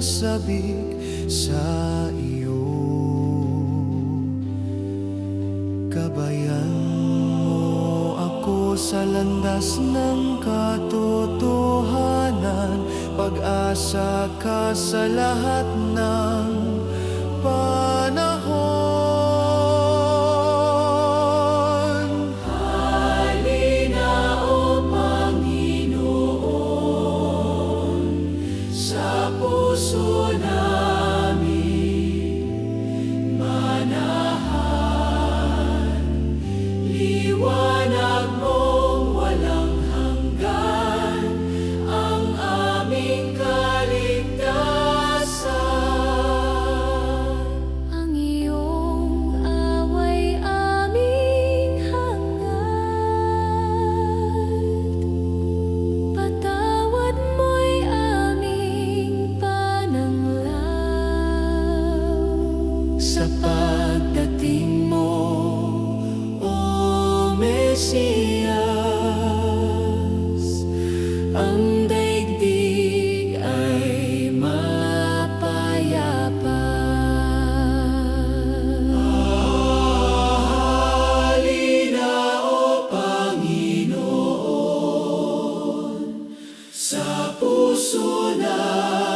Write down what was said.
sabik sa iyo. Kabayan mo ako sa landas ng katotohanan. Pag-asa ka sa lahat ng panahon sa mo, O Mesiyas. Ang daigdig ay mapayapa. Halina, O Panginoon, sa puso na